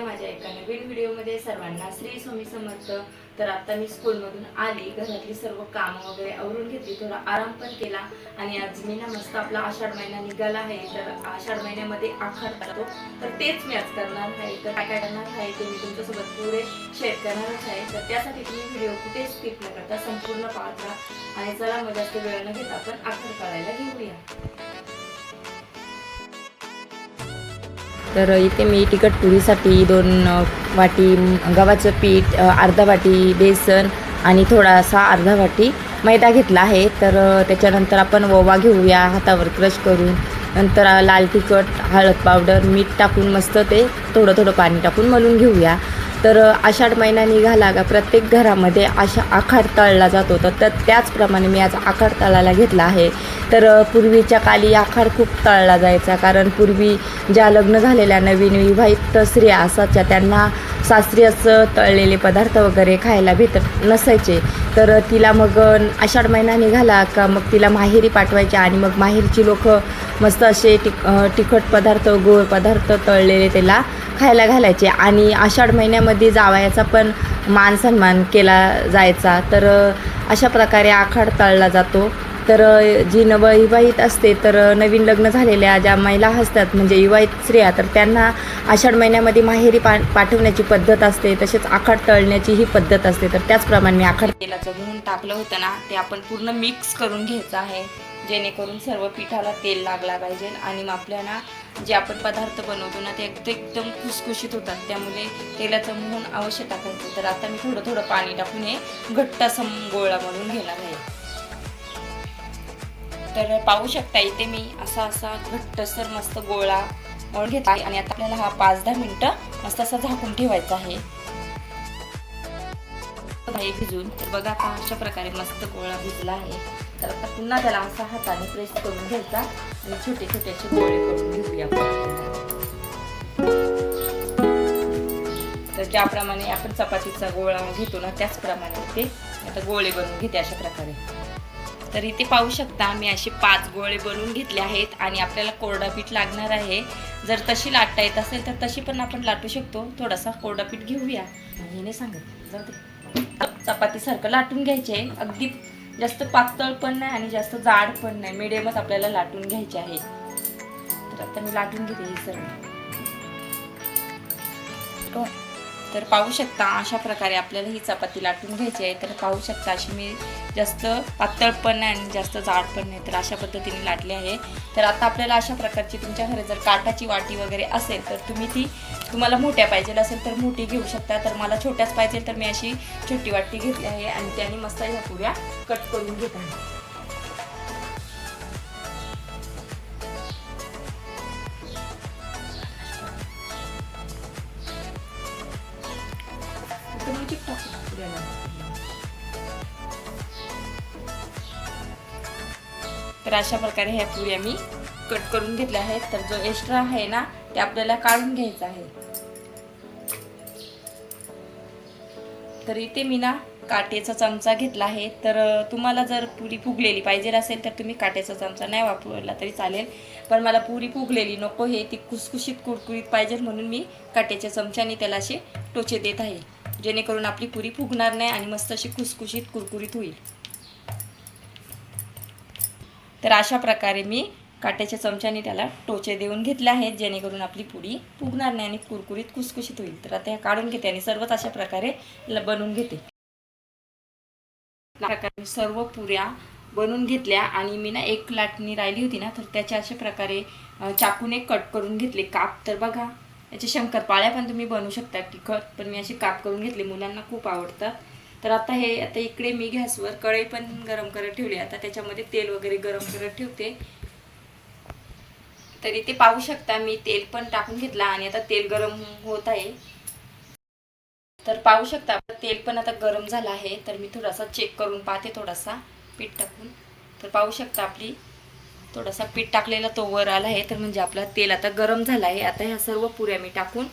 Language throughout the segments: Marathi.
माझ्या एका नवीन व्हिडिओमध्ये सर्वांना श्री स्वामी समर्थ. तर आता मी स्कूलमधून आली घरातली सर्व कामं वगैरे आवरून घेतली थोडा आराम पण केला. आणि आज मी ना मस्त आपला आषाढ महिना निघाला आहे. तर आषाढ महिन्यामध्ये आखाड करतो. तर तेच मी आज करणार आहे. तर काय काय करणार आहे ते मी तुमच्यासोबत पुढे शेअर करणारच आहे. तर त्यासाठी तुम्ही व्हिडिओ कुठे स्किप न करता संपूर्ण पाहता आणि चला मग जास्त वेळ न घेता आपण आखाड करायला घेऊया. तर इथे मी तिखट पुरीसाठी दोन वाटी गव्हाचं पीठ अर्धा वाटी बेसन आणि थोडासा अर्धा वाटी मैदा घेतला आहे. तर त्याच्यानंतर आपण ओवा घेऊया हातावर क्रश करून. नंतर लाल तिखट हळद पावडर मीठ टाकून मस्त ते थोडं थोडं पाणी टाकून मलून घेऊया. तर आषाढ महिना निघाला का प्रत्येक घरामध्ये आशा आखाड तळला जातो. तर त्याचप्रमाणे मी आज आखाड तळायला घेतला आहे. तर पूर्वीच्या काली आखाड खूप तळला जायचा. कारण पूर्वी ज्या लग्न झालेल्या नवीन विवाहित स्त्रिया असायच्या त्यांना सासरी असं तळलेले पदार्थ वगैरे खायला भेटत नसायचे. तर तिला मग आषाढ महिना निघाला का मग तिला माहेरी पाठवायचे आणि मग माहेरची लोक मस्त असे तिक तिखट पदार्थ गोड पदार्थ तळलेले त्याला खायला घालायचे. आणि आषाढ महिन्यामध्ये जावयाचा पण मान सन्मान केला जायचा. तर अशा प्रकारे आखाड तळला जातो. तर जी नवविवाहित असते तर नवीन लग्न झालेल्या ज्या महिला असतात म्हणजे विवाहित स्त्रिया तर त्यांना आषाढ महिन्यामध्ये माहेरी पा पाठवण्याची पद्धत असते तसेच आखाड तळण्याची ही पद्धत असते. तर त्याचप्रमाणे मी आखाड तेलाचं मोहन टाकलं होतं ना ते आपण पूर्ण मिक्स करून घ्यायचं आहे. जेणेकरून सर्व पिठाला तेल लागला पाहिजे आणि मग आपल्याला जे आपण पदार्थ बनवतो ना ते एकदम खुसखुशीत होतात. त्यामुळे तेलाचं मोहन अवश्य टाकायचं. तर आता मी थोडं थोडं पाणी टाकून हे घट्ट असं गोळा म्हणून घेणार आहे तर पाहू शकता इथे मी असा असा घट्टसर मस्त गोळा मळून घेतला आहे. आणि आता आपल्याला हा पाच दहा मिनिटं मस्त असा झाकून ठेवायचा आहे. भिजून. तर बघा आता अशा प्रकारे मस्त गोळा भिजला आहे. तर आता पुन्हा त्याला असा हाताने प्रेस करून घ्यायचा. आणि छोटे छोटे असे गोळे करून घेऊया तर ज्याप्रमाणे आपण चपातीचा गोळा घेतो ना त्याचप्रमाणे ते आता गोळे बनवून घेते अशा प्रकारे. तर इथे पाहू शकता. मी असे पाच गोळे बनवून घेतले आहेत आणि आपल्याला कोरडा पीठ लागणार आहे. जर तशी लाटता येत असेल तर तशी पण आपण लाटू शकतो. थोडासा कोरडा पीठ घेऊया. हिने सांगत. जाऊ दे. चपातीसारखं लाटून घ्यायचे. अगदी जास्त पातळ पण नाही आणि जास्त जाड पण नाही. मिडियमच आपल्याला लाटून घ्यायचे आहे. तर आता मी लाटून घेते हे सर्व. हो. तर पाहू शकता अशा प्रकारे आपल्याला ही चपाती लाटून घ्यायची आहे. तर पाहू शकता अशी मी जास्त पातळ पण नाही आणि जास्त जाड पण नाही तर अशा पद्धतीने लाटली आहे. तर आता आपल्याला अशा प्रकारची तुमच्या घरी जर काटाची वाटी वगैरे असेल तर तुम्ही ती तुम्हाला मोठ्या पाहिजे असेल तर मोठी घेऊ शकता. तर मला छोट्याच पाहिजे तर मी अशी छोटी वाटी घेतली आहे आणि त्याने मस्त ह्या पुऱ्या कट करून घेत आहे. इथं टाकू पुऱ्याला. तर अशा प्रकारे ह्या पुऱ्या मी कट करून घेतल्या आहेत. तर जो एक्स्ट्रा आहे ना ते आपल्याला काढून घ्यायचा आहे. तर इथे मी ना काटेचा चमचा घेतला आहे. तर तुम्हाला जर पुरी फुगलेली पाहिजे असेल तर तुम्ही काटेचा चमचा नाही वापरला तरी चालेल. पण मला पुरी फुगलेली नको हे ती खुसखुशीत कुरकुरीत पाहिजे म्हणून मी काट्याच्या चमच्याने त्याला असे टोचे देत आहे. जेणेकरून आपली पुरी फुगणार नाही आणि मस्त अशी खुसखुशीत कुरकुरीत होईल. तर अशा प्रकारे मी काट्याच्या चमच्याने त्याला टोचे देऊन घेतले आहेत जेणेकरून आपली पुरी फुगणार नाही आणि कुरकुरीत खुसखुशीत होईल. तर आता ह्या काढून घेते आणि सर्वच अशा प्रकारे ल- बनवून घेते. प्रकारे सर्व पुऱ्या बनवून घेतल्या आणि मी ना एक लाटणी राहिली होती ना तर त्याच्या अशा प्रकारे चाकूने कट करून घेतले. काप तर बघा. याचे शंकरपाळ्या पण तुम्ही बनवू शकता तिखट पण मी असे काप करून घेतले मुलांना खूप आवडतात तर आता हे आता इकडे मी गॅसवर कढई पण गरम करत ठेवली. आता त्याच्यामध्ये तेल वगैरे गरम करत ठेवते. तर इथे पाहू शकता मी तेल पण टाकून घेतला आणि आता तेल गरम होत आहे. तर पाहू शकता तेल पण आता गरम झालं आहे. तर मी थोडासा चेक करून पाहते थोडासा पीठ टाकून. तर पाहू शकता आपली थोडासा पीठ टाकलेला तो वर आला आहे तर म्हणजे आपला तेल आता गरम झाला आहे. आता ह्या सर्व पुऱ्या मी टाकून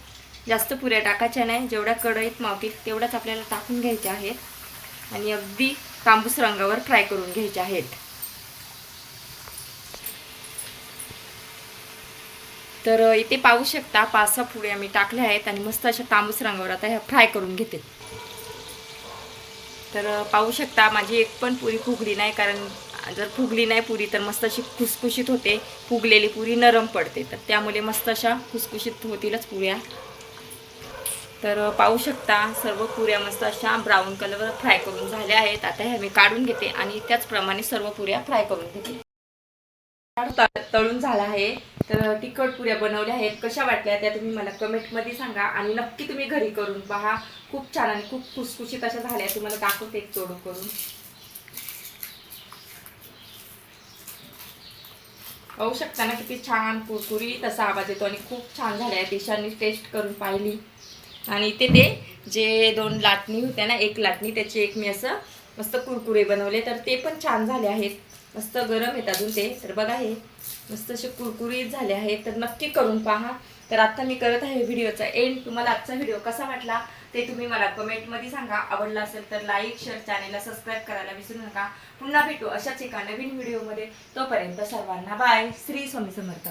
जास्त पुऱ्या टाकायच्या नाही जेवढ्या कढईत मावतील तेवढ्याच आपल्याला टाकून घ्यायच्या आहेत. आणि अगदी तांबूस रंगावर फ्राय करून घ्यायच्या आहेत. तर इथे पाहू शकता पाच सहा पुऱ्या मी टाकल्या आहेत आणि मस्त अशा तांबूस रंगावर आता ह्या फ्राय करून घेते. तर पाहू शकता माझी एक पण पुरी फुगली नाही कारण जर फुगली नाही पुरी तर मस्त अशी खुसखुशीत होते. फुगलेली पुरी नरम पडते. तर त्यामुळे मस्त अशा खुसखुशीत होतीलच पुऱ्या. तर पाहू शकता सर्व पुऱ्या मस्त अशा ब्राऊन कलरवर फ्राय करून झाल्या आहेत. आता ह्या मी काढून घेते आणि त्याचप्रमाणे सर्व पुऱ्या फ्राय करून घेते. तळून झाला आहे. तर तिखट पुऱ्या बनवल्या आहेत. कशा वाटल्या त्या तुम्ही मला कमेंटमध्ये सांगा आणि नक्की तुम्ही घरी करून पहा. खूप छान आणि खूप खुसखुशीत अशा झाल्या तुम्हाला दाखवते एक चोडू करून. पाहू शकता ना किती छान कुरकुरीत असा आवाज येतो आणि खूप छान झाल्या. आहे दिशांनी टेस्ट करून पाहिली. आणि इथे ते जे दोन लाटणी होत्या ना एक लाटणी त्याचे एक मी असं मस्त कुरकुरे बनवले. तर ते पण छान झाले आहेत. मस्त गरम आहेत अजून ते. तर बघा हे मस्त असे कुरकुरीत झाले आहेत. तर नक्की करून पहा. तर आता मी करत आहे व्हिडिओचा एंड तुम्हाला आजचा व्हिडिओ कसा वाटला ते तुम्ही मला कमेंटमध्ये सांगा. आवडला असेल तर लाईक शेअर चॅनेलला सबस्क्राईब करायला विसरू नका. पुन्हा भेटू अशाच एका नवीन व्हिडिओमध्ये. तोपर्यंत सर्वांना बाय श्री स्वामी समर्थ.